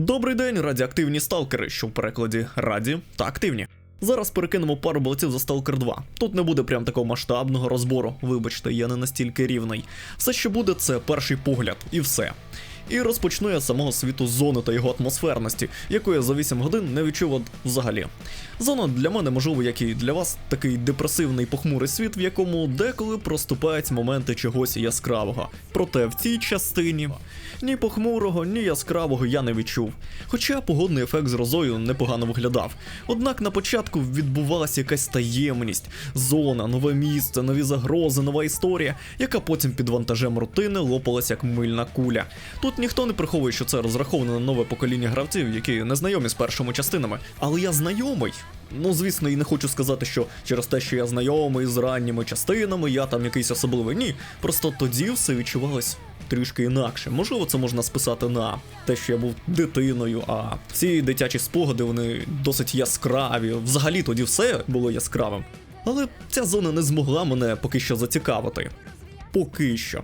Добрий день, радіоактивні сталкери, що в перекладі раді та активні. Зараз перекинемо пару болтів за Stalker 2. Тут не буде прям такого масштабного розбору. Вибачте, я не настільки рівний. Все, що буде, це перший погляд, і все. І розпочну я самого світу зони та його атмосферності, яку я за 8 годин не відчув взагалі. Зона для мене, можливо, як і для вас, такий депресивний похмурий світ, в якому деколи проступають моменти чогось яскравого. Проте в цій частині ні похмурого, ні яскравого я не відчув. Хоча погодний ефект з розою непогано виглядав. Однак на початку відбувалася якась таємність, зона, нове місце, нові загрози, нова історія, яка потім під вантажем рутини лопалась як мильна куля. Тут ніхто не приховує, що це розраховано на нове покоління гравців, які не знайомі з першими частинами. Але я знайомий. Ну, звісно, і не хочу сказати, що через те, що я знайомий з ранніми частинами, я там якийсь особливий. Ні. Просто тоді все відчувалось трішки інакше. Можливо, це можна списати на те, що я був дитиною, а ці дитячі спогади вони досить яскраві. Взагалі тоді все було яскравим. Але ця зона не змогла мене поки що зацікавити. Поки що.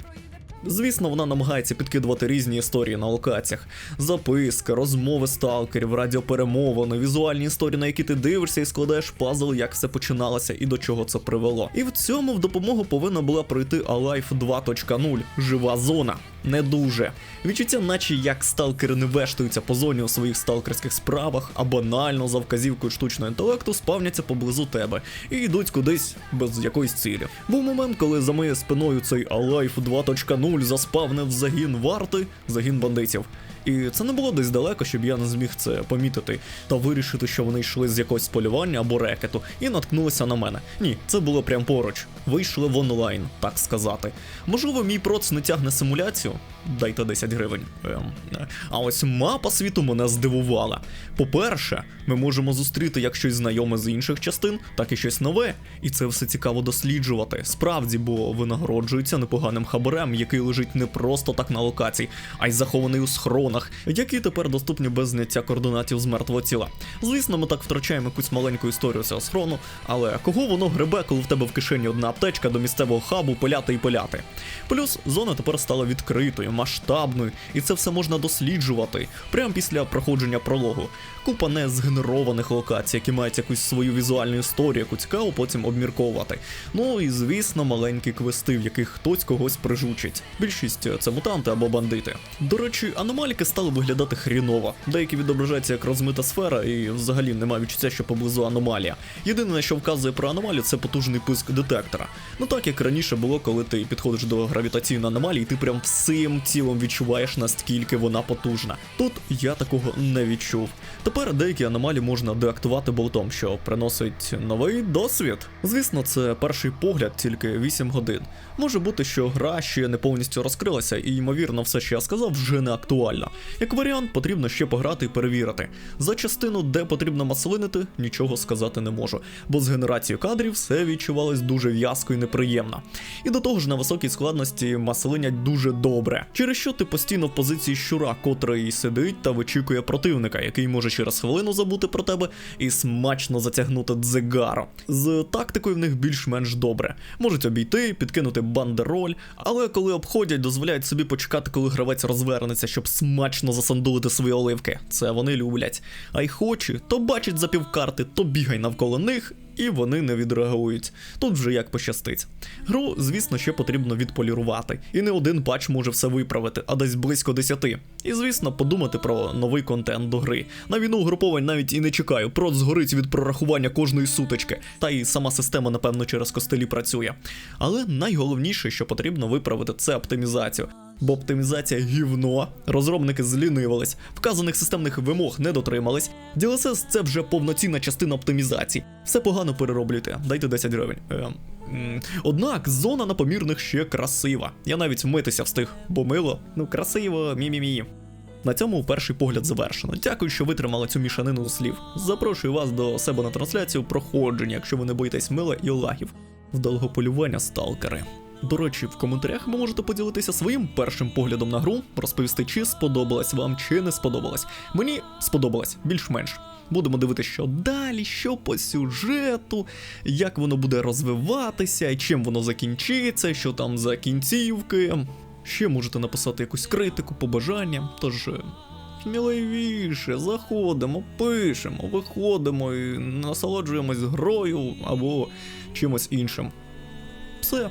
Звісно, вона намагається підкидувати різні історії на локаціях: записки, розмови сталкерів, радіоперемовини, візуальні історії, на які ти дивишся і складаєш пазл, як все починалося і до чого це привело. І в цьому в допомогу повинна була пройти Alive 2.0 жива зона. Не дуже. Відчуття, наче як сталкери не вештуються по зоні у своїх сталкерських справах, а банально за вказівкою штучного інтелекту спавняться поблизу тебе і йдуть кудись без якоїсь цілі. Був момент, коли за моєю спиною цей Alive 2.0 заспавнив загін варти, загін бандитів. І це не було десь далеко, щоб я не зміг це помітити та вирішити, що вони йшли з якогось полювання або рекету, і наткнулися на мене. Ні, це було прям поруч. Вийшли в онлайн, так сказати. Можливо, мій проц не тягне симуляцію. Дайте 10 гривень. Ем. А ось мапа світу мене здивувала. По-перше, ми можемо зустріти як щось знайоме з інших частин, так і щось нове. І це все цікаво досліджувати. Справді, бо винагороджується непоганим хабарем, який лежить не просто так на локації, а й захований у схронах, які тепер доступні без зняття координатів з мертвого тіла. Звісно, ми так втрачаємо якусь маленьку історію цього схрону, але кого воно гребе, коли в тебе в кишені одна аптечка до місцевого хабу пиляти і пиляти. Плюс зона тепер стала відкритою, масштабною, і це все можна досліджувати прямо після проходження прологу. Купа не згенерованих локацій, які мають якусь свою візуальну історію, яку цікаво потім обмірковувати. Ну і звісно, маленькі квести, в яких хтось когось прижучить. Більшість це мутанти або бандити. До речі, аномаліки стали виглядати хріново. Деякі відображаються як розмита сфера, і взагалі немає відчуття, що поблизу аномалія. Єдине, що вказує про аномалію, це потужний писк детектора. Ну так як раніше було, коли ти підходиш до гравітаційної аномалії, ти прям всім тілом відчуваєш, наскільки вона потужна. Тут я такого не відчув. Тепер деякі аномалії можна деактувати болтом, що приносить новий досвід. Звісно, це перший погляд, тільки 8 годин. Може бути, що гра ще не повністю розкрилася, і ймовірно, все, що я сказав, вже не актуально. Як варіант, потрібно ще пограти і перевірити. За частину, де потрібно маслинити, нічого сказати не можу, бо з генерацією кадрів все відчувалось дуже в'язко і неприємно. І до того ж на високій складності маслинять дуже добре, через що ти постійно в позиції щура, котрий сидить та вичікує противника, який може через хвилину забути про тебе і смачно затягнути дзигаро. З тактикою в них більш-менш добре. Можуть обійти, підкинути бандероль, але коли обходять, дозволяють собі почекати, коли гравець розвернеться, щоб смачно засандулити свої оливки. Це вони люблять. А й хоче, то бачить за півкарти, то бігай навколо них. І вони не відреагують. Тут вже як пощастить. Гру, звісно, ще потрібно відполірувати, і не один патч може все виправити, а десь близько десяти. І звісно, подумати про новий контент до гри. На війну угруповань навіть і не чекаю, прот згорить від прорахування кожної сутички, та і сама система, напевно, через костелі працює. Але найголовніше, що потрібно виправити, це оптимізацію. Бо оптимізація гівно, розробники злінивались, вказаних системних вимог не дотримались. DLSS – це вже повноцінна частина оптимізації. Все погано перероблюйте, дайте 10 гривень. Ем. Однак зона на помірних ще красива. Я навіть вмитися встиг, бо мило. Ну красиво, мі-мі-мі. На цьому перший погляд завершено. Дякую, що витримали цю мішанину слів. Запрошую вас до себе на трансляцію проходження, якщо ви не боїтесь мила і лагів. Вдалого полювання, сталкери. До речі, в коментарях ви можете поділитися своїм першим поглядом на гру, розповісти, чи сподобалась вам, чи не сподобалась. Мені сподобалась більш-менш. Будемо дивитися, що далі, що по сюжету, як воно буде розвиватися, чим воно закінчиться, що там за кінцівки. Ще можете написати якусь критику, побажання. Тож, е, сміливіше, заходимо, пишемо, виходимо і насолоджуємось грою або чимось іншим. Все,